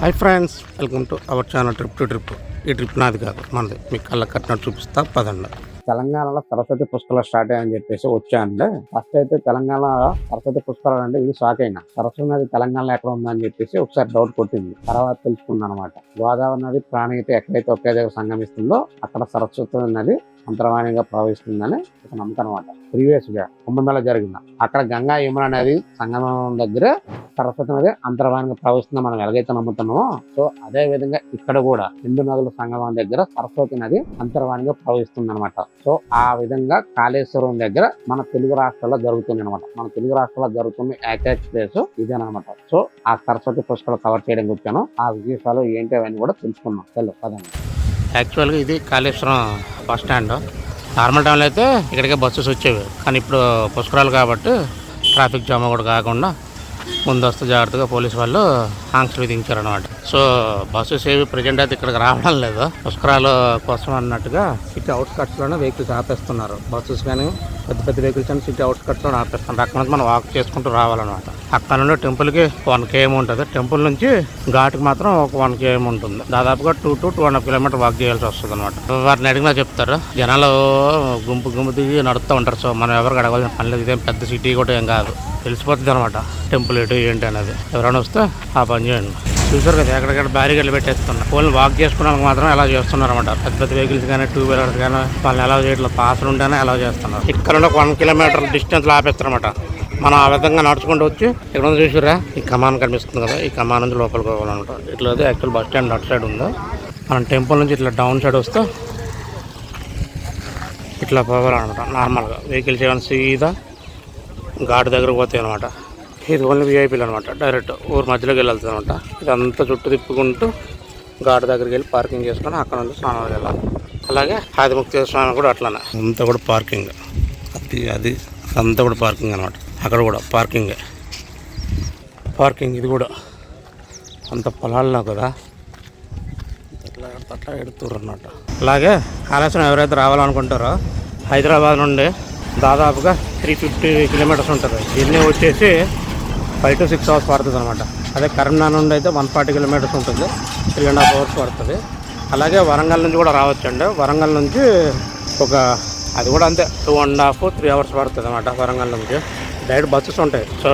Hi friends welcome to our channel trip to trip. ఈ trip నాది కాదు మనది. మీకు కళ్ళ కట్టినట్టు చూపిస్తా పదండి. తెలంగాణలో సరస్వతి పుష్కరాలు స్టార్ట్ అయ్యని చెప్పేసి వచ్చానండి ఫస్ట్ అయితే తెలంగాణ సరస్వతి పుష్కరాలు అంటే ఇది షాక్ అయినా. సరస్వతి నది తెలంగాణలో ఎక్కడ ఉందని చెప్పేసి ఒకసారి డౌట్ కొట్టింది. తర్వాత తెలుసుకున్నాను అనమాట గోదావరి నది ప్రాణహిత ఎక్కడైతే ఒకే దగ్గర సంగమిస్తుందో అక్కడ సరస్వతి నది అంతర్వాణిగా ప్రవహిస్తుందని ఒక నమ్మకం అనమాట ప్రీవియస్గా కుంభమేళ జరిగింది? అక్కడ గంగా యమున నది సంగమం దగ్గర సరస్వతి నది అంతర్వాణిగా ప్రవహిస్తుందని మనం ఎలాగైతే నమ్ముతున్నామో సో అదే విధంగా ఇక్కడ కూడా హిందూ నదుల సంగమం దగ్గర సరస్వతి నది అంతర్వాణిగా ప్రవహిస్తుంది అనమాట సో ఆ విధంగా కాళేశ్వరం దగ్గర మన తెలుగు రాష్ట్రాల్లో జరుగుతుంది అనమాట మన తెలుగు రాష్ట్రాల్లో జరుగుతున్న ఏకైక ప్లేస్ ఇదేనమాట సో ఆ సరస్వతి పుష్కలు కవర్ చేయడానికి వచ్చాను ఆ విశేషాలు ఏంటి అవన్నీ కూడా తెలుసుకున్నాం తెలుసు పదండి. యాక్చువల్గా ఇది కాళేశ్వరం బస్ స్టాండ్. నార్మల్ టైంలో అయితే ఇక్కడికే బస్సెస్ వచ్చేవి. కానీ ఇప్పుడు పుష్కరాలు కాబట్టి ట్రాఫిక్ జామ్ కూడా కాకుండా ముందస్తు జాగ్రత్తగా పోలీసు వాళ్ళు ఆంక్షలు విధించారనమాట సో బస్సెస్ సేవ ప్రజెంట్ అయితే ఇక్కడికి రావడం లేదు. పుష్కరాల కోసం అన్నట్టుగా సిటీ అవుట్స్కట్స్లోనే వెహికల్స్ ఆపేస్తున్నారు. బస్సెస్ కానీ పెద్ద పెద్ద వెహికల్స్ అని సిటీ అవుట్స్కట్స్లో ఆపేస్తున్నారు. అక్కడ నుంచి మనం వాక్ చేసుకుంటూ రావాలన్నమాట. అక్కడ నుండి టెంపుల్కి వన్ కేఎం ఉంటుంది. టెంపుల్ నుంచి ఘాట్కి మాత్రం ఒక వన్ కేఎం ఉంటుంది. దాదాపుగా two to two and half kilometer walk చేయాల్సి వస్తుంది అనమాట వారిని అడిగినా చెప్తారు. జనాలు గుంపు గుంపు దిగి నడుస్తూ ఉంటారు. సో మనం ఎవరికి అడగాల్సిన పని లేదు. ఇదేం పెద్ద సిటీ కూడా ఏం కాదు. తెలిసిపోతుంది అనమాట టెంపుల్ ఎటు ఏంటి అనేది ఎవరైనా వస్తే ఆ పని చేయండి. చూసారు కదా ఎక్కడికక్కడ బ్యారికేడ్లు పెట్టేస్తున్నారు ఓన్లీ వాక్ చేసుకోవడానికి మాత్రం ఎలా చేస్తున్నారు అనమాట పెద్ద పెద్ద వెహికల్స్ కానీ టూ వీలర్స్ కానీ వాళ్ళని ఎలా చేయట్లేదు. పాసులు ఉంటేనే ఎలా చేస్తున్నారు. ఇక్కడ వన్ కిలోమీటర్ డిస్టెన్స్ ఆపేస్తారన్నమాట. మనం ఆ విధంగా నడుచుకుంటూ వచ్చి ఇక్కడ చూసారా ఈ కమాన్ కనిపిస్తుంది కదా ఈ కమాన్ నుంచి లోపలికి పోవాలన్నమాట. ఇట్లా అయితే యాక్చువల్ బస్ స్టాండ్ అటు సైడ్ ఉందో? మనం టెంపుల్ నుంచి ఇట్లా డౌన్ సైడ్ వస్తే ఇట్లా పోవాలన్నమాట నార్మల్గా వెహికల్స్ ఏమైనా సీదా ఘాటు దగ్గరకు పోతాయి అనమాట ఇది ఓన్లీ విఐపీలు అనమాట డైరెక్ట్ ఊరు మధ్యలోకి వెళ్ళాల్సి అనమాట ఇదంతా చుట్టూ తిప్పుకుంటూ ఘాట్ దగ్గరికి వెళ్ళి పార్కింగ్ చేసుకొని అక్కడ నుంచి స్నానం వెళ్ళాలి అలాగే ఆదిముక్తి స్నానం కూడా అట్లానే. అంతా కూడా పార్కింగ్. అది అది అంతా కూడా పార్కింగ్ అనమాట అక్కడ కూడా పార్కింగ్. పార్కింగ్ ఇది కూడా. అంత పొలాల్లో కదా. అట్లా అట్లా ఎడుతుర్రు అన్నమాట. అలాగే కాళేశ్వరం ఎవరైతే రావాలనుకుంటారో హైదరాబాద్ నుండి దాదాపుగా త్రీ ఫిఫ్టీ కిలోమీటర్స్ ఉంటుంది. దీన్ని వచ్చేసి ఫైవ్ టు సిక్స్ అవర్స్ పడుతుంది అనమాట అదే కరీంనగర్ నుండి అయితే వన్ ఫార్టీ కిలోమీటర్స్ ఉంటుంది. త్రీ అండ్ హాఫ్ అవర్స్ పడుతుంది. అలాగే వరంగల్ నుంచి కూడా రావచ్చండి. వరంగల్ నుంచి ఒక అది కూడా అంతే two and half three hours పడుతుంది అనమాట వరంగల్ నుంచి. డైరెక్ట్ బస్సెస్ ఉంటాయి. సో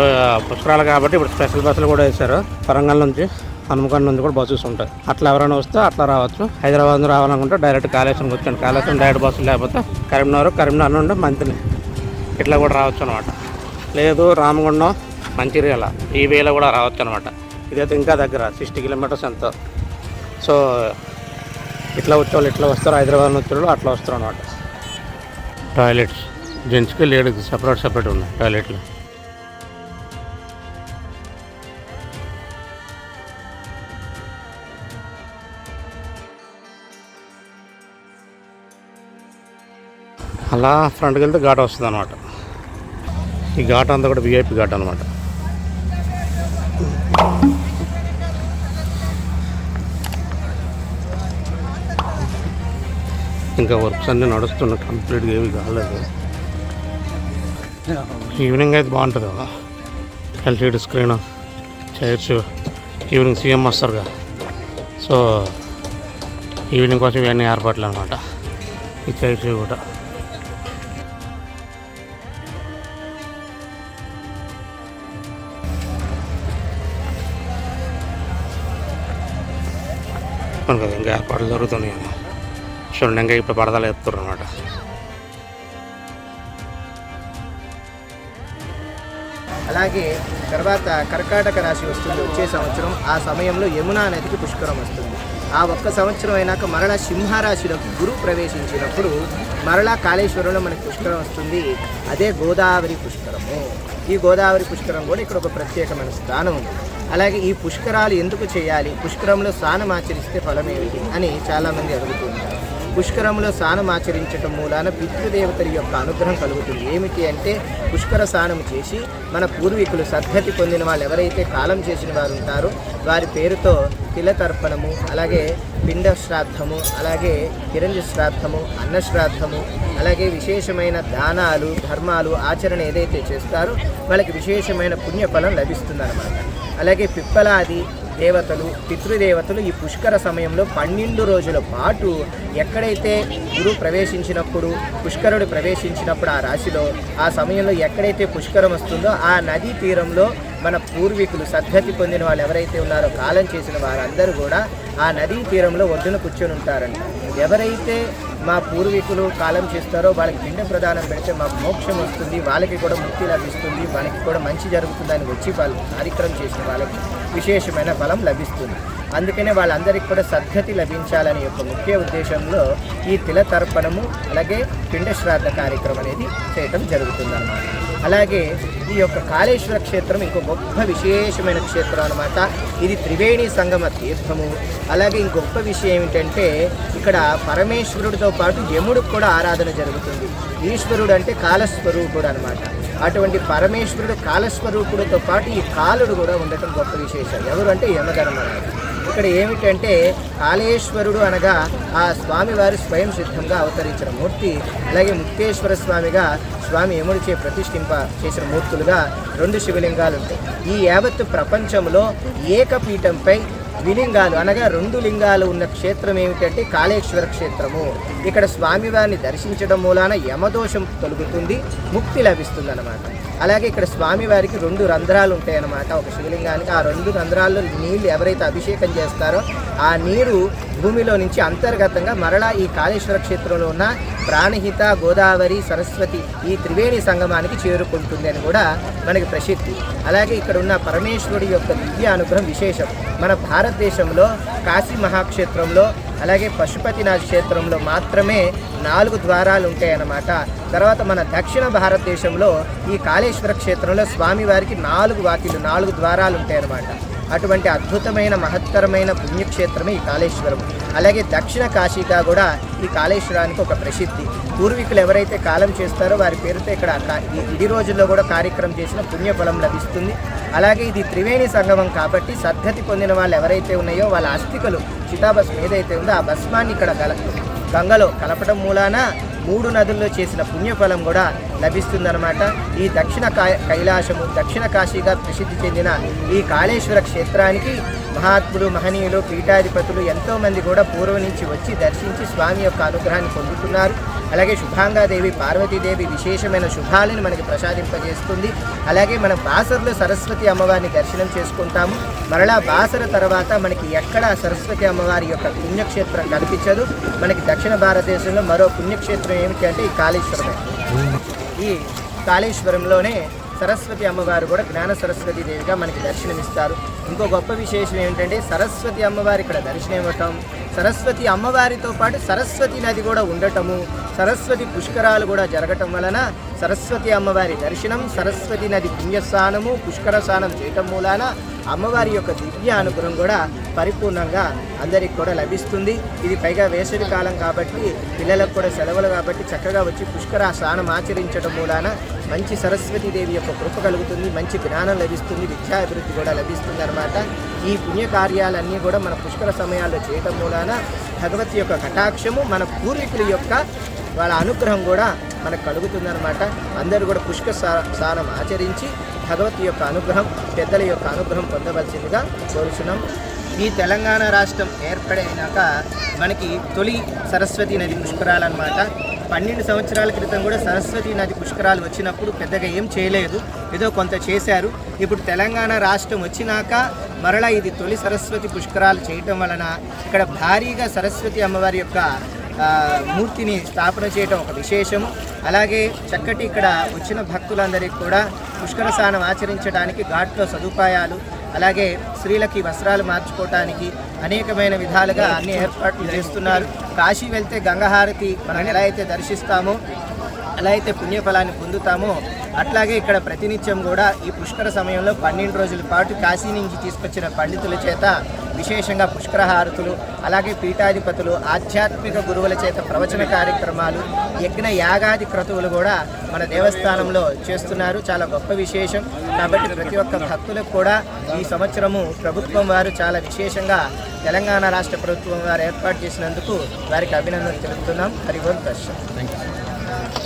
పుష్కరాలు కాబట్టి ఇప్పుడు స్పెషల్ బస్సులు కూడా వేశారు. వరంగల్ నుంచి హనుమకొండ నుంచి కూడా బస్సెస్ ఉంటాయి. అట్లా ఎవరైనా వస్తే అట్లా రావచ్చు. హైదరాబాద్ నుంచి రావాలనుకుంటే డైరెక్ట్ కాళేశ్వరంకి వచ్చాను. కాళేశ్వరం డైరెక్ట్ బస్సులు లేకపోతే కరీంనగర్ కరీంనగర్ నుండి మంత్లీ ఇట్లా కూడా రావచ్చు అనమాట లేదు రామగుండం మంచిర్యాల. ఈ వేలో కూడా రావచ్చు అనమాట ఇదైతే ఇంకా దగ్గర సిక్స్టీ కిలోమీటర్స్ ఎంత. సో ఇట్లా వచ్చేవాళ్ళు ఇట్లా వస్తారు? హైదరాబాద్ వచ్చేవాళ్ళు అట్లా వస్తారు అనమాట టాయిలెట్స్. జెంట్స్కి లేడీస్కి సపరేట్ సపరేట్ ఉన్నాయి టాయిలెట్లు. అలా ఫ్రంట్కి వెళ్తే ఘాట్ వస్తుంది అనమాట ఈ ఘాట్ అంతా కూడా విఐపి ఘాట్ అనమాట ఇంకా వర్క్స్ అన్నీ నడుస్తున్నాయి. కంప్లీట్గా ఏమి కాలేదు. ఈవినింగ్ అయితే బాగుంటుంది కదా. LCD screen chairs evening CM వస్తారుగా so evening కోసం ఇవన్నీ ఏర్పాట్లు అనమాట ఈ చైర్స్ కూడా. మనకు ఇంకా ఏర్పాట్లు జరుగుతున్నాయి చూడండి ఇంకా ఇప్పుడు పడదలు ఎత్తున్నారు అనమాట అలాగే తర్వాత కర్కాటక రాశి వస్తుంది. వచ్చే సంవత్సరం ఆ సమయంలో యమునా నదికి పుష్కరం వస్తుంది. ఆ ఒక్క సంవత్సరం అయినాక మరలా సింహరాశిలోకి గురువు ప్రవేశించినప్పుడు మరలా కాళేశ్వరంలో మనకి పుష్కరం వస్తుంది. అదే గోదావరి పుష్కరము. ఈ గోదావరి పుష్కరం కూడా ఇక్కడ ఒక ప్రత్యేకమైన స్థానం ఉంది. అలాగే ఈ పుష్కరాలు ఎందుకు చేయాలి? పుష్కరంలో స్నానం ఆచరిస్తే ఫలం ఏమిటి అని చాలామంది అడుగుతుంటారు పుష్కరంలో స్నానం ఆచరించటం మూలాన పితృదేవతల యొక్క అనుగ్రహం కలుగుతుంది. ఏమిటి అంటే పుష్కర స్నానం చేసి మన పూర్వీకులు సద్గతి పొందిన వాళ్ళు ఎవరైతే కాలం చేసిన వారు ఉంటారో వారి పేరుతో తిలతర్పణము అలాగే పిండ శ్రాద్ధము అలాగే కిరంజ శ్రాద్ధము అన్న శ్రాద్ధము అలాగే విశేషమైన దానాలు ధర్మాలు ఆచరణ ఏదైతే చేస్తారో వాళ్ళకి విశేషమైన పుణ్యఫలం లభిస్తుందన్నమాట. అలాగే పిప్పలాది దేవతలు పితృదేవతలు ఈ పుష్కర సమయంలో పన్నెండు రోజుల పాటు ఎక్కడైతే గురువు ప్రవేశించినప్పుడు పుష్కరుడు ప్రవేశించినప్పుడు ఆ రాశిలో ఆ సమయంలో ఎక్కడైతే పుష్కరం వస్తుందో ఆ నదీ తీరంలో మన పూర్వీకులు సద్గతి పొందిన వాళ్ళు ఎవరైతే ఉన్నారో కాలం చేసిన వారందరూ కూడా ఆ నదీ తీరంలో ఒడ్డున కూర్చొని ఉంటారంట. ఎవరైతే మా పూర్వీకులు కాలం చేస్తారో వాళ్ళకి పిండ ప్రదానం పెడితే మాకు మోక్షం వస్తుంది వాళ్ళకి కూడా ముక్తి లభిస్తుంది వాళ్ళకి కూడా మంచి జరుగుతుందని వచ్చి వాళ్ళు కార్యక్రమం చేసిన వాళ్ళకి విశేషమైన ఫలం లభిస్తుంది. అందుకనే వాళ్ళందరికీ కూడా సద్గతి లభించాలనే యొక్క ముఖ్య ఉద్దేశంలో ఈ తిల తర్పణము అలాగే పిండ శ్రాద్ధ కార్యక్రమం అనేది చేయటం జరుగుతుంది అలాగే ఈ యొక్క కాళేశ్వర క్షేత్రం ఇంకో గొప్ప విశేషమైన క్షేత్రం అనమాట ఇది త్రివేణి సంగమ తీర్థము. అలాగే ఇంకొక విషయం ఏమిటంటే ఇక్కడ పరమేశ్వరుడితో పాటు యముడికి కూడా ఆరాధన జరుగుతుంది. ఈశ్వరుడు అంటే కాలస్వరూపుడు అనమాట అటువంటి పరమేశ్వరుడు కాలస్వరూపుడితో పాటు ఈ కాలుడు కూడా ఉండటం గొప్ప విశేషం. ఎవరు అంటే యమధర్మరాజు. ఇక్కడ ఏమిటంటే కాళేశ్వరుడు అనగా ఆ స్వామివారి స్వయం సిద్ధంగా అవతరించిన మూర్తి అలాగే ముక్తేశ్వర స్వామిగా స్వామి యముడిచే ప్రతిష్ఠింప చేసిన మూర్తులుగా రెండు శివలింగాలు ఉంటాయి ఈ యావత్ ప్రపంచంలో ఏకపీఠంపై ద్విలింగాలు అనగా రెండు లింగాలు ఉన్న క్షేత్రం ఏమిటంటే కాళేశ్వర క్షేత్రము. ఇక్కడ స్వామివారిని దర్శించడం మూలాన యమదోషం తొలుగుతుంది ముక్తి లభిస్తుంది అనమాట అలాగే ఇక్కడ స్వామివారికి రెండు రంధ్రాలు ఉంటాయన్నమాట. ఒక శివలింగానికి ఆ రెండు రంధ్రాల్లో నీళ్ళు ఎవరైతే అభిషేకం చేస్తారో ఆ నీరు భూమిలో నుంచి అంతర్గతంగా మరలా ఈ కాళేశ్వర క్షేత్రంలో ఉన్న ప్రాణహిత గోదావరి సరస్వతి ఈ త్రివేణి సంగమానికి చేరుకుంటుంది అని కూడా మనకి ప్రసిద్ధి. అలాగే ఇక్కడ ఉన్న పరమేశ్వరుడి యొక్క దివ్య అనుగ్రహం విశేషం. మన భారతదేశంలో కాశీ మహాక్షేత్రంలో అలాగే పశుపతినాథ్ క్షేత్రంలో మాత్రమే నాలుగు ద్వారాలు ఉంటాయన్నమాట. తర్వాత మన దక్షిణ భారతదేశంలో ఈ కాళేశ్వర క్షేత్రంలో స్వామివారికి నాలుగు వాకిలు నాలుగు ద్వారాలు ఉంటాయన్నమాట. అటువంటి అద్భుతమైన మహత్తరమైన పుణ్యక్షేత్రమే ఈ కాళేశ్వరం. అలాగే దక్షిణ కాశీగా కూడా ఈ కాళేశ్వరానికి ఒక ప్రసిద్ధి. పూర్వీకులు ఎవరైతే కాలం చేస్తారో వారి పేరుతో ఇక్కడ ఇది ఇడి రోజుల్లో కూడా కార్యక్రమం చేసిన పుణ్యఫలం లభిస్తుంది. అలాగే ఇది త్రివేణి సంగమం కాబట్టి సద్గతి పొందిన వాళ్ళు ఎవరైతే ఉన్నాయో వాళ్ళ అస్థికలు చితాభస్మం ఏదైతే ఉందో ఆ భస్మాన్ని ఇక్కడ గల గంగలో కలపడం మూలాన మూడు నదుల్లో చేసిన పుణ్యఫలం కూడా లభిస్తుందన్నమాట. ఈ దక్షిణ కా- కైలాసము దక్షిణ కాశీగా ప్రసిద్ధి చెందిన ఈ కాళేశ్వర క్షేత్రానికి మహాత్ములు మహనీయులు పీఠాధిపతులు ఎంతోమంది కూడా పూర్వం నుంచి వచ్చి దర్శించి స్వామి యొక్క అనుగ్రహాన్ని పొందుతున్నారు. అలాగే శుభాంగాదేవి పార్వతీదేవి విశేషమైన శుభాలను మనకి ప్రసాదింపజేస్తుంది. అలాగే మన బాసర్లో సరస్వతి అమ్మవారిని దర్శనం చేసుకుంటాము. మరలా బాసర తర్వాత మనకి ఎక్కడ సరస్వతి అమ్మవారి యొక్క పుణ్యక్షేత్రం కనిపించదు. మనకి దక్షిణ భారతదేశంలో మరో పుణ్యక్షేత్రం ఏమిటి అంటే ఈ కాళేశ్వరమే. ఈ కాళేశ్వరంలోనే సరస్వతి అమ్మవారు కూడా జ్ఞాన సరస్వతి దేవిగా మనకి దర్శనమిస్తారు. ఇంకో గొప్ప విశేషం ఏంటంటే సరస్వతి అమ్మవారి ఇక్కడ దర్శనం ఇవ్వటం సరస్వతి అమ్మవారితో పాటు సరస్వతి నది కూడా ఉండటము సరస్వతి పుష్కరాలు కూడా జరగటం వలన సరస్వతి అమ్మవారి దర్శనం సరస్వతి నది పుణ్యస్నానము పుష్కర స్నానం చేయటం మూలాన అమ్మవారి యొక్క దివ్య అనుగ్రహం కూడా పరిపూర్ణంగా అందరికి కూడా లభిస్తుంది. ఇది పైగా వేసవి కాలం కాబట్టి పిల్లలకు కూడా సెలవులు కాబట్టి చక్కగా వచ్చి పుష్కర స్నానం ఆచరించడం మూలాన మంచి సరస్వతి దేవి యొక్క కృప కలుగుతుంది మంచి జ్ఞానం లభిస్తుంది విద్యా అభివృద్ధి కూడా లభిస్తుంది అనమాట ఈ పుణ్య కార్యాలన్నీ కూడా మన పుష్కర సమయాల్లో చేయటం మూలాన భగవతి యొక్క కటాక్షము మన పూర్వీకుల యొక్క వాళ్ళ అనుగ్రహం కూడా మనకు కలుగుతుందన్నమాట. అందరూ కూడా పుష్క స్నానం ఆచరించి భగవతి యొక్క అనుగ్రహం పెద్దల యొక్క అనుగ్రహం పొందవలసిందిగా కోరుచున్నాం. ఈ తెలంగాణ రాష్ట్రం ఏర్పడైనాక మనకి తొలి సరస్వతి నది పుష్కరాలు అనమాట పన్నెండు సంవత్సరాల క్రితం కూడా సరస్వతి నది పుష్కరాలు వచ్చినప్పుడు పెద్దగా ఏం చేయలేదు. ఏదో కొంత చేశారు. ఇప్పుడు తెలంగాణ రాష్ట్రం వచ్చినాక మరలా ఇది తొలి సరస్వతి పుష్కరాలు చేయటం వలన ఇక్కడ భారీగా సరస్వతి అమ్మవారి యొక్క మూర్తిని స్థాపన చేయటం ఒక విశేషము అలాగే చక్కటి ఇక్కడ వచ్చిన భక్తులందరికీ కూడా పుష్కర స్నానం ఆచరించడానికి ఘాట్లో సదుపాయాలు అలాగే స్త్రీలకి వస్త్రాలు మార్చుకోవటానికి అనేకమైన విధాలుగా అన్ని ఏర్పాట్లు చేస్తున్నారు. కాశీ వెళ్తే గంగహారతి మనం ఎలా అయితే దర్శిస్తామో ఎలా అయితే పుణ్యఫలాన్ని పొందుతామో అట్లాగే ఇక్కడ ప్రతినిత్యం కూడా ఈ పుష్కర సమయంలో పన్నెండు రోజుల పాటు కాశీ నుంచి తీసుకొచ్చిన పండితుల చేత విశేషంగా పుష్కరహారతులు అలాగే పీఠాధిపతులు ఆధ్యాత్మిక గురువుల చేత ప్రవచన కార్యక్రమాలు యజ్ఞ యాగాది క్రతువులు కూడా మన దేవస్థానంలో చేస్తున్నారు. చాలా గొప్ప విశేషం. కాబట్టి ప్రతి ఒక్క భక్తులకు కూడా ఈ సంవత్సరము ప్రభుత్వం వారు చాలా విశేషంగా తెలంగాణ రాష్ట్ర ప్రభుత్వం వారు ఏర్పాటు చేసినందుకు వారికి అభినందనలు తెలుపుతున్నాం. హరి దర్శనం thank you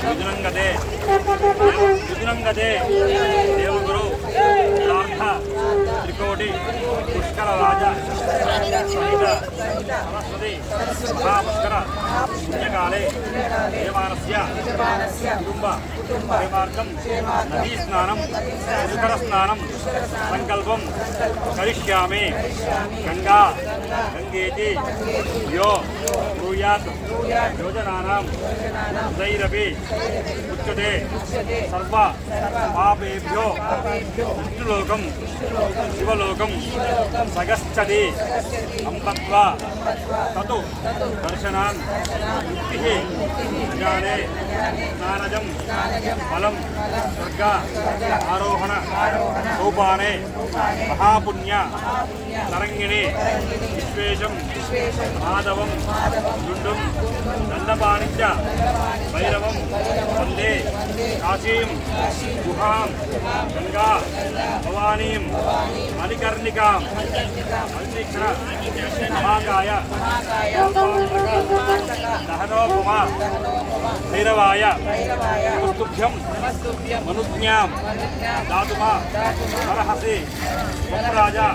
విజృంగదే విజృంగదే దేవగురు ప్రార్థ. త్రికోటి పుష్కర రాజ సహిత సరస్వతి మహాపుష్కర పుణ్యకాలే దేవానస్య కుటుంబ క్షేమార్థం నదీ స్నానం పుష్కర స్నానం సంకల్పం కరిష్యామి గంగా గంగేతి యో భూయాత్ యోజనానాం ఉదైరపి ఉచ్యతే సర్వ పాపేభ్యో విష్ణులోకం శివలోకం సగచ్చది అంబత్వా. తతు దర్శనాన్ ముక్తి. జానే స్నానజం ఫలం స్వర్గ ఆరోహణ సోపానే మహాపుణ్య తరంగిణి. విశ్వేశం మాధవం దుండుం దండపాణిత్య భైరవం వందే కాశీం గుహాం గంగా భవానీం మణికర్ణికాం మల్లీక్షణ మహాకాయ దహనోపమా భైరవాయ నమస్తుభ్యం మనుజ్ఞాం దాతుమా అర్హసి రాజా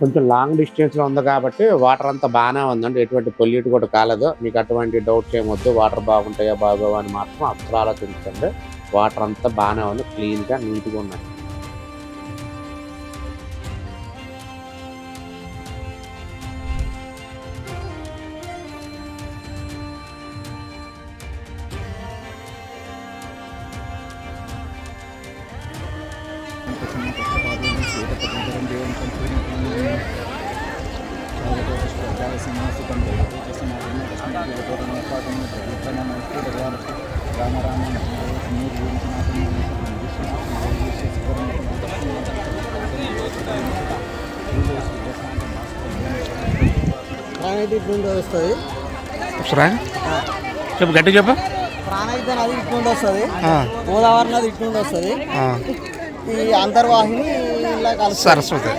కొంచెం లాంగ్ డిస్టెన్స్లో ఉంది కాబట్టి వాటర్ అంతా బాగానే ఉందండి. ఎటువంటి పొల్యూట్ కూడా కాలేదు. మీకు అటువంటి డౌట్స్ ఏమొద్దు వాటర్ బాగుంటాయా బాగోవా అని మాత్రం అసలు ఆలోచించండి వాటర్ అంతా బాగానే ఉంది. క్లీన్గా నీట్గా ఉన్నాయి ప్రాణైతే ఇటు నుండి వస్తుంది చెప్పు గట్టి చెప్పు. ప్రాణైతే నది ఇటు నుండి వస్తుంది. గోదావరి నది ఇటు నుండి వస్తుంది. ఈ అంతర్వాహిని సరస్వతి.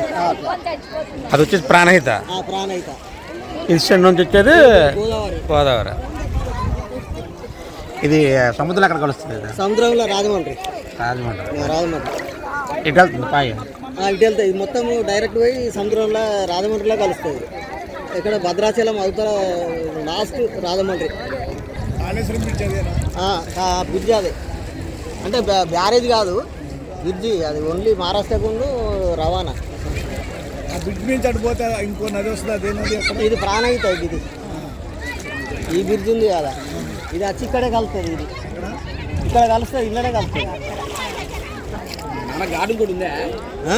అది వచ్చేసి ప్రాణహిత. ఆ ఇన్స్టెంట్ నుంచి వచ్చేది గోదావరి. గోదావరి. ఇది సముద్రం ఎక్కడ కలుస్తుంది సముద్రంలో రాజమండ్రి. రాజమండ్రి. రాజమండ్రి. ఇటు వెళ్తుంది పాయ ఇటు వెళ్తాయి ఇది మొత్తం డైరెక్ట్ పోయి సముద్రంలో రాజమండ్రిలో కలుస్తుంది ఇక్కడ భద్రాచలం అవతల లాస్ట్ రాజమండ్రి. ఆ, ఆ బ్రిడ్జ్ అదే. అంటే బ్యా- బ్యారేజ్ కాదు బ్రిడ్జి అది ఓన్లీ మహారాష్ట్రకు రవాణా. బ్రిడ్జ్ నుంచి అడిపోతే ఇంకో నది వస్తుంది అదే నది అక్కడ. ఇది ప్రాణహిత ఇది. ఈ బ్రిడ్జ్ ఉంది కదా. ఇది వచ్చి ఇక్కడే కలుస్తుంది ఇది. ఇక్కడ కలుస్తుంది ఇళ్ళనే కలుస్తుంది. ఇంకోటి ఉంది? ఆ?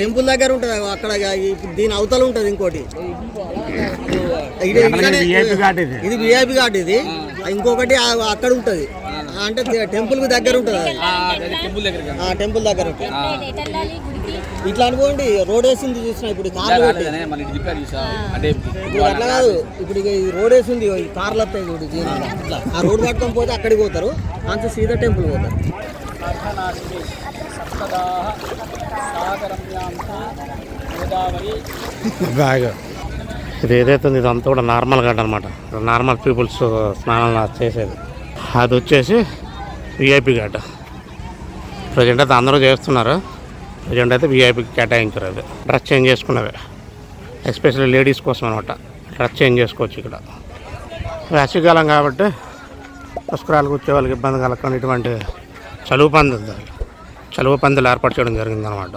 టెంపుల్ దగ్గర ఉంటుంది అక్కడ దీని అవతల ఉంటుంది ఇంకోటి. ఇది విఐపి ఘాట్ ఇది. ఇంకొకటి అక్కడ ఉంటుంది. అంటే టెంపుల్ దగ్గర ఉంటుంది? అది ఆ, టెంపుల్ దగ్గర ఉంటుంది? ఇట్లా అనుకోండి రోడ్ వేసింది చూసిన ఇప్పుడు కార్లు ఇప్పుడు అట్లా కాదు. ఇప్పుడు ఇక ఈ రోడ్ వేసింది ఈ కార్లు వస్తాయి చూడు దీనిలో. ఇట్లా. ఆ. రోడ్ పట్టుకొని పోతే అక్కడికి పోతారు అంత సీదా టెంపుల్ పోతారు. బాగా ఇది ఏదైతే ఉందో ఇదంతా కూడా నార్మల్ ఘాట్ అనమాట నార్మల్ పీపుల్స్ స్నానం చేసేది. అది వచ్చేసి విఐపి ఘాట్ ప్రజెంట్ అయితే అందరూ చేస్తున్నారు. ప్రజెంట్ అయితే విఐపికి కేటాయించారు అది. డ్రెస్ చేంజ్ చేసుకున్నవి. ఎస్పెషల్లీ లేడీస్ కోసం అనమాట డ్రెస్ చేంజ్ చేసుకోవచ్చు ఇక్కడ. వేసవికాలం కాబట్టి పుష్కరాలకు వచ్చే వాళ్ళకి ఇబ్బంది కలగకుండా ఇటువంటి చలువు పంది చలువు పందులు ఏర్పాటు చేయడం జరిగిందనమాట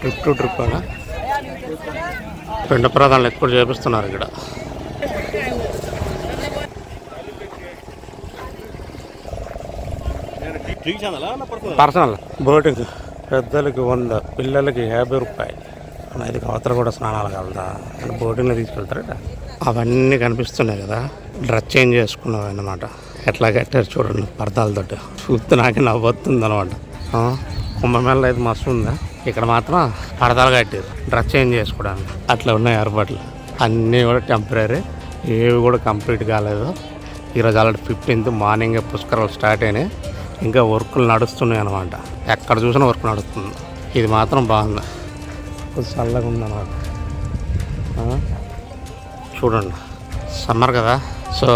ట్రిప్ టు ట్రిప్ అనా? పిండ ప్రధానాలు ఎక్కువ చేపిస్తున్నారు ఇక్కడ. Personal boating. పెద్దలకి వంద పిల్లలకి యాభై రూపాయలు. అది అవతల కూడా స్నానాలు కలదా బోటింగ్లో తీసుకెళ్తారట అవన్నీ కనిపిస్తున్నాయి కదా. డ్రెస్ చేంజ్ చేసుకున్నావు అన్నమాట ఎట్లా కట్టారు చూడండి పరదాలతో చూస్తే నాకే నవ్వుతుంది అనమాట కుంభమేళ అయితే మస్తు ఉందా? ఇక్కడ మాత్రం పరదాలు కట్టారు డ్రెస్ చేంజ్ చేసుకోవడానికి. అట్లా ఉన్నాయి ఏర్పాట్లు. అన్నీ కూడా టెంపరీ ఏవి కూడా కంప్లీట్ కాలేదు. ఈరోజు ఆల్రెడీ ఫిఫ్టీన్త్ మార్నింగ్ పుష్కరాలు స్టార్ట్ అయినాయి. ఇంకా వర్కులు నడుస్తున్నాయి అనమాట ఎక్కడ చూసినా వర్క్ నడుస్తుంది. ఇది మాత్రం బాగుంది. కొంచెం చల్లగా ఉందన్నమాట చూడండి. సమ్మర్ కదా. సో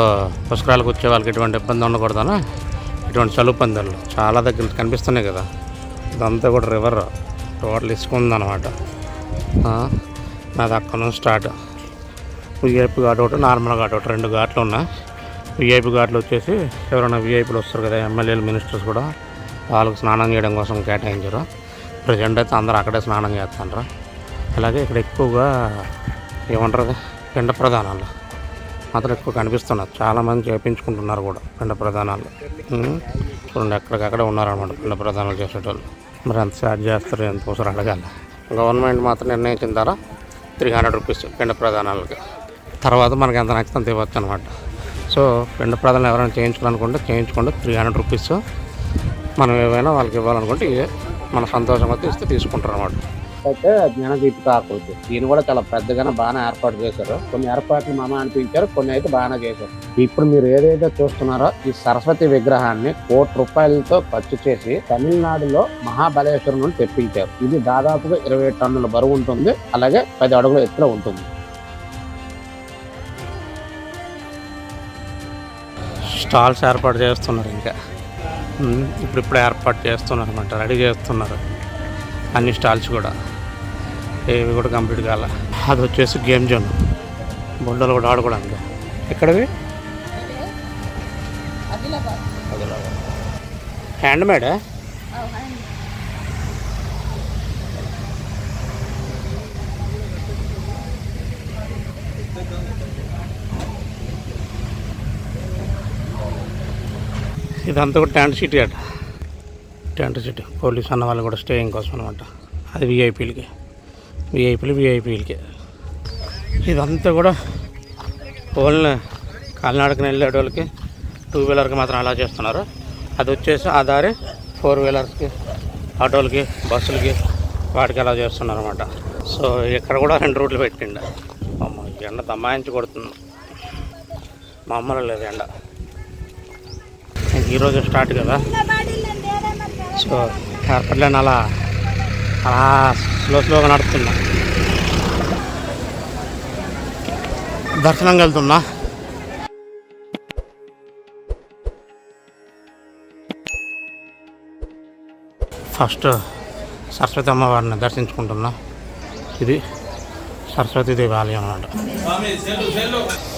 పుష్కరాలకు వచ్చే వాళ్ళకి ఎటువంటి ఇబ్బంది ఉండకూడదనా? ఇటువంటి చలువు పందాలు చాలా దగ్గర కనిపిస్తున్నాయి కదా. ఇదంతా కూడా రివర్ టోటల్ ఇసుక ఉందన్నమాట నాది అక్కడ నుంచి స్టార్ట్ విఐపి ఘాట్ ఒకటి నార్మల్ ఘాట్ ఒకటి రెండు ఘాట్లు ఉన్నాయి. విఐపి ఘాట్లు వచ్చేసి ఎవరైనా విఐపీలు వస్తారు కదా ఎమ్మెల్యేలు మినిస్టర్స్ కూడా వాళ్ళకి స్నానం చేయడం కోసం కేటాయించారు. ప్రజెంట్ అయితే అందరూ అక్కడే స్నానం చేస్తాండ్రు. అలాగే ఇక్కడ ఎక్కువగా ఏమంటారు పిండ ప్రధానాలు. మాత్రం ఎక్కువ కనిపిస్తున్నారు. చాలామంది చేపించుకుంటున్నారు కూడా పిండ ప్రధానాలు. చూడండి ఎక్కడికక్కడే ఉన్నారనమాట పిండ ప్రధానాలు చేసేటోళ్ళు. మరి ఎంత ఛార్జ్ చేస్తారు ఎంత అవసరం అడగాలి. గవర్నమెంట్ మాత్రం నిర్ణయించిన ధర త్రీ హండ్రెడ్ రూపీస్ పిండ ప్రధానాలకి. తర్వాత మనకి ఎంత నచ్చితే అంత ఇవ్వచ్చు అనమాట సో పిండ ప్రధానం ఎవరైనా చేయించుకోవాలనుకుంటే చేయించుకుంటే త్రీ హండ్రెడ్ రూపీస్ మనం ఏమైనా వాళ్ళకి ఇవ్వాలనుకుంటే ఇదే మన సంతోషంగా ఇస్తే తీసుకుంటారు అనమాట అయితే జ్ఞాన దీపిక ఆకృతి దీన్ని కూడా చాలా పెద్దగానే బాగానే ఏర్పాటు చేశారు. కొన్ని ఏర్పాట్లు మామ అనిపించారు కొన్ని అయితే బాగానే చేశారు. ఇప్పుడు మీరు ఏదైతే చూస్తున్నారో ఈ సరస్వతి విగ్రహాన్ని కోటి రూపాయలతో ఖర్చు చేసి తమిళనాడులో మహాబలేశ్వరం నుండి తెప్పించారు. ఇది దాదాపుగా ఇరవై టన్నుల బరువు ఉంటుంది అలాగే పది అడుగుల ఎత్తులో ఉంటుంది. స్టాల్స్ ఏర్పాటు చేస్తున్నారు ఇంకా. ఇప్పుడిప్పుడు ఏర్పాటు చేస్తున్నారు అనమాట రెడీ చేస్తున్నారు. అన్ని స్టాల్స్ కూడా. ఏవి కూడా కంప్లీట్ కాల. అది వచ్చేసి గేమ్ జోన్. బొండలు కూడా ఆడుకోవడానికి. ఎక్కడవి? హ్యాండ్ మేడా ఇదంతా కూడా టెంట్ సిటీ అట టెంట్ సిటీ. పోలీస్ అన్న వాళ్ళు కూడా స్టేయింగ్ కోసం అనమాట అది విఐపీలకి విఐపీలు విఐపీలకి ఇదంతా కూడా ఓన్లీ కాలినాడకి వెళ్ళే వాళ్ళకి టూ వీలర్కి మాత్రం అలా చేస్తున్నారు. అది వచ్చేసి ఆ దారి ఫోర్ వీలర్స్కి ఆటోలకి బస్సులకి వాటికి అలా చేస్తున్నారు అనమాట సో ఇక్కడ కూడా రెండు రూట్లు పెట్టిండ. అమ్మ ఈ ఎండ దమ్మాయించి కొడుతుంది. మామూలు లేదు ఎండ. ఈరోజు స్టార్ట్ కదా. సో ఏర్పడలేని అలా అలా స్లో స్లోగా నడుస్తున్నా. దర్శనం వెళ్తున్నా. ఫస్ట్ సరస్వతి అమ్మవారిని దర్శించుకుంటున్నా. ఇది సరస్వతి దేవాలయం అన్నమాట.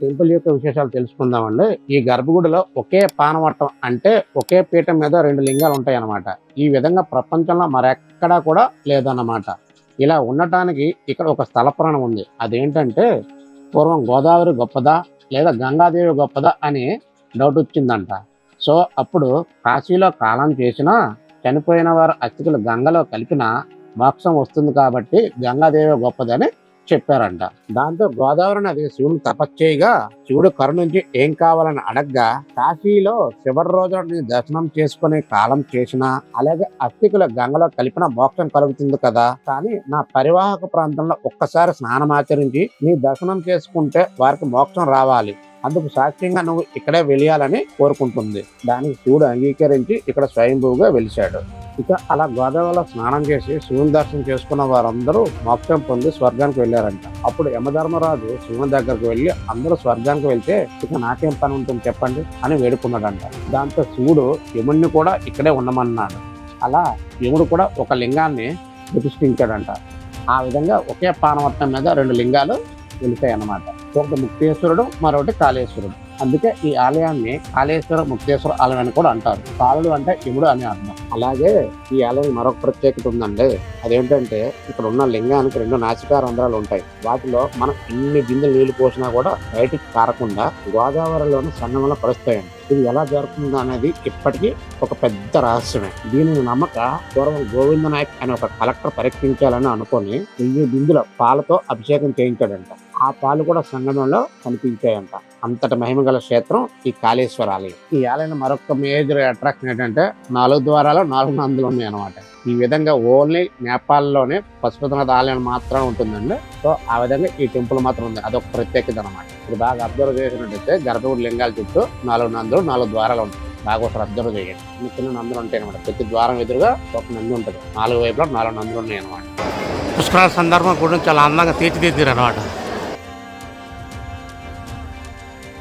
టెంపుల్ యొక్క విశేషాలు తెలుసుకుందామండి. ఈ గర్భగుడిలో ఒకే పానవట్టం అంటే ఒకే పీఠం మీద రెండు లింగాలు ఉంటాయి అన్నమాట ఈ విధంగా ప్రపంచంలో మరెక్కడా కూడా లేదన్నమాట. ఇలా ఉండటానికి ఇక్కడ ఒక స్థల పురాణం ఉంది. అదేంటంటే పూర్వం గోదావరి గొప్పదా లేదా గంగాదేవి గొప్పదా అని డౌట్ వచ్చిందంట. సో అప్పుడు కాశీలో కాలం చేసినా చనిపోయిన వారు అస్థికలు గంగలో కలిపిన మోక్షం వస్తుంది కాబట్టి గంగాదేవి గొప్పదని చెప్పారంట. దాంతో గోదావరి నది శివుని తపశ్చేయగా శివుడు కరుణించి ఏం కావాలని అడగ్గా కాశీలో చివరి రోజు దర్శనం చేసుకునే కాలం చేసినా అలాగే అస్థికుల గంగలో కలిపిన మోక్షం కలుగుతుంది కదా కానీ నా పరివాహక ప్రాంతంలో ఒక్కసారి స్నానం ఆచరించి నీ దర్శనం చేసుకుంటే వారికి మోక్షం రావాలి. అందుకు సాక్ష్యంగా నువ్వు ఇక్కడే వెలియాలని కోరుకుంటుంది. దానికి శివుడు అంగీకరించి ఇక్కడ స్వయంభూగా వెలిశాడు. ఇక అలా గోదావరిలో స్నానం చేసి శివుని దర్శనం చేసుకున్న వారందరూ మోక్షం పొంది స్వర్గానికి వెళ్ళారంట. అప్పుడు యమధర్మరాజు శివుని దగ్గరకు వెళ్ళి అందరూ స్వర్గానికి వెళ్తే ఇక నాకేం పని ఉంటుంది చెప్పండి అని వేడుకున్నాడంట. దాంతో శివుడు యముడిని కూడా ఇక్కడే ఉండమన్నాడు. అలా యముడు కూడా ఒక లింగాన్ని ప్రతిష్ఠించాడంట. ఆ విధంగా ఒకే పానవట్టం మీద రెండు లింగాలు వెళుతాయి అన్నమాట ఒకటి ముక్తేశ్వరుడు మరొకటి కాళేశ్వరుడు. అందుకే ఈ ఆలయాన్ని కాళేశ్వర ముక్తేశ్వర ఆలయం అని కూడా అంటారు. కాలుడు అంటే యముడు అని అర్థం. అలాగే ఈ ఆలయం మరొక ప్రత్యేకత ఉందండి. అదేంటంటే ఇక్కడ ఉన్న లింగానికి రెండు నాసికా రంధ్రాలు ఉంటాయి. వాటిలో మనం ఎన్ని గింజలు నీళ్ళు పోసినా కూడా బయటికి కారకుండా గోదావరిలోని సన్నమల కలుస్తాయండి ఇది ఎలా జరుగుతుంది అనేది ఇప్పటికీ ఒక పెద్ద రహస్యమే. దీనిని నమ్మక పూర్వం గోవింద నాయక్ అనే ఒక కలెక్టర్ పరీక్షించాలని అనుకొని వెయ్యి బిందుల పాలతో అభిషేకం చేయించాడంట. ఆ పాలు కూడా సంగమంలో కనిపించాయంట. అంతటి మహిమ గల క్షేత్రం ఈ కాళేశ్వర ఆలయం. ఈ ఆలయం మరొక మేజర్ అట్రాక్షన్ ఏంటంటే నాలుగు ద్వారాలు నాలుగు నందులు ఉన్నాయి అనమాట ఈ విధంగా ఓన్లీ నేపాల్లోనే పశుపతినాథ్ ఆలయం మాత్రమే ఉంటుందండి. సో ఆ విధంగా ఈ టెంపుల్ మాత్రం ఉంది. అదొక ప్రత్యేకత అనమాట ఇది బాగా అబ్జర్వ్ చేసినట్టయితే గర్భగుడి లింగాల చుట్టూ నాలుగు నందులు నాలుగు ద్వారాలు ఉంటాయి. బాగా ఒకసారి అబ్జర్వ్ చేయండి. చిన్న చిన్న నందులు ఉంటాయి అనమాట ప్రతి ద్వారం ఎదురుగా ఒక నంది ఉంటుంది. నాలుగు వైపులో నాలుగు నందులు ఉన్నాయి అనమాట పుష్కరాల సందర్భం కూడా చాలా అందంగా తీర్చిదిద్దారు అనమాట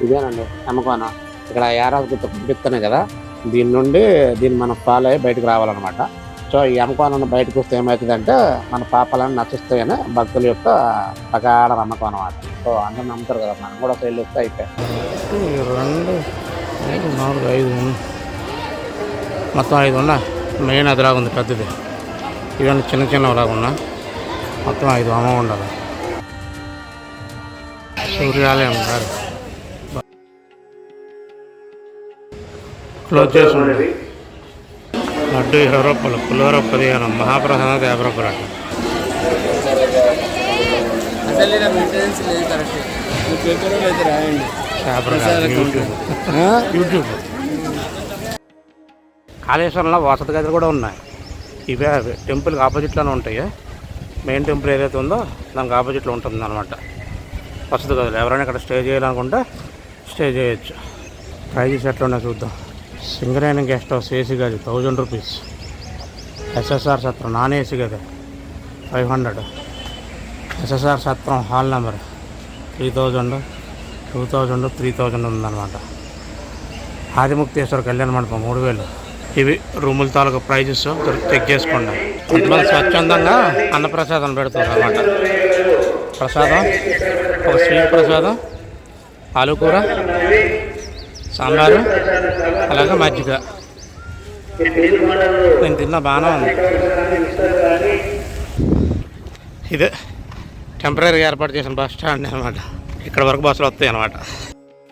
ఇదేనండి నమ్మకం ఇక్కడ యారాజు గుర్తు పంపిస్తున్నాయి కదా? దీని నుండి దీన్ని మనం ఫాలో అయ్యి బయటకు రావాలన్నమాట. సో ఈ అమ్మకాన్ని బయటకు వస్తే ఏమవుతుందంటే మన పాపాలను నచ్చిస్తాయని భక్తుల యొక్క ప్రగాఢ నమ్మకం అనమాట సో అందరూ నమ్ముతారు కదా మనం కూడా వెళ్ళి వస్తే అయిపోయి. రెండు నాలుగు ఐదు మొత్తం ఐదు ఉన్నా మెయిన్ అదిలాగా ఉంది పెద్దది. ఇవన్నీ చిన్న చిన్నవిలాగా ఉన్నా మొత్తం ఐదు అమ్మ ఉండాలి సూర్యాలయం గారు. క్లోజ్ చేసి ఉంది లడ్డు ఇరవై రూపాయలు పులిహోర పదిహేను మహాప్రసాదం యాభై రూపాయలు అట్లా అసలు మెయింటెనెన్స్ లేదు కరెక్ట్. పేపర్ అయితే రాయండి. యాభై రూపాయలు యూట్యూబ్. యూట్యూబ్. కాళేశ్వరంలో వసతి గదులు కూడా ఉన్నాయి. ఇవే అవే టెంపుల్కి ఆపోజిట్లోనే ఉంటాయి. మెయిన్ టెంపుల్ ఏదైతే ఉందో దానికి ఆపోజిట్లో ఉంటుంది అనమాట వసతి గదులు. ఎవరైనా ఇక్కడ స్టే చేయాలనుకుంటే స్టే చేయొచ్చు. ప్రైజెస్ ఎట్లా ఉన్నాయో చూద్దాం. సింగరేణి గెస్ట్ హౌస్ ఏసీ గది థౌజండ్ రూపీస్. ఎస్ఎస్ఆర్ సత్రం నాన్ ఏసీ గది ఫైవ్ హండ్రెడ్. ఎస్ఎస్ఆర్ సత్రం hall number three thousand two thousand three thousand ఉందన్నమాట. ఆదిముక్తేశ్వర కళ్యాణ మండపం మూడు వేలు. ఇవి రూముల తాలూకు ప్రైజెస్ చెక్ చేసుకోండి కొంతమంది స్వచ్ఛందంగా అన్నప్రసాదం పెడుతుంది అనమాట ప్రసాదం? ఒక స్వీట్ ప్రసాదం? ఆలు కూర? సాంబారు? అలాగే మజ్జిగ నేను తిన్న బాగానే ఉంది. ఇదే టెంపరీగా ఏర్పాటు చేసిన బస్ స్టాండ్ అనమాట ఇక్కడ వరకు బస్సులు వస్తాయి అనమాట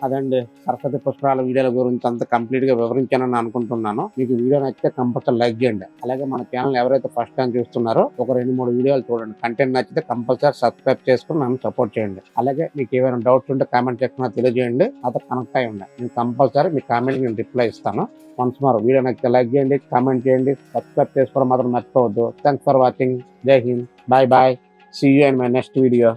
అదండి సరస్వతి పుష్కరాల వీడియోల గురించి అంత కంప్లీట్గా వివరించానని అనుకుంటున్నాను. మీకు వీడియో నచ్చితే కంపల్సరీ లైక్ చేయండి. అలాగే మన ఛానల్ ఎవరైతే ఫస్ట్ టైం చూస్తున్నారో ఒక రెండు మూడు వీడియోలు చూడండి. కంటెంట్ నచ్చితే కంపల్సరీ సబ్స్క్రైబ్ చేసుకుని నన్ను సపోర్ట్ చేయండి. అలాగే మీకు ఏమైనా డౌట్స్ ఉంటే కామెంట్ సెక్షన్ తెలియజేయండి. అతను కనెక్ట్ అయి ఉండండి. నేను కంపల్సరీ మీ కామెంట్ నేను రిప్లై ఇస్తాను. వన్స్ మార్ వీడియో నచ్చితే లైక్ చేయండి కామెంట్ చేయండి సబ్స్క్రైబ్ చేసుకోవడం మాత్రం మర్చిపోవద్దు. Thanks for watching Jai Hind bye bye see you and my next video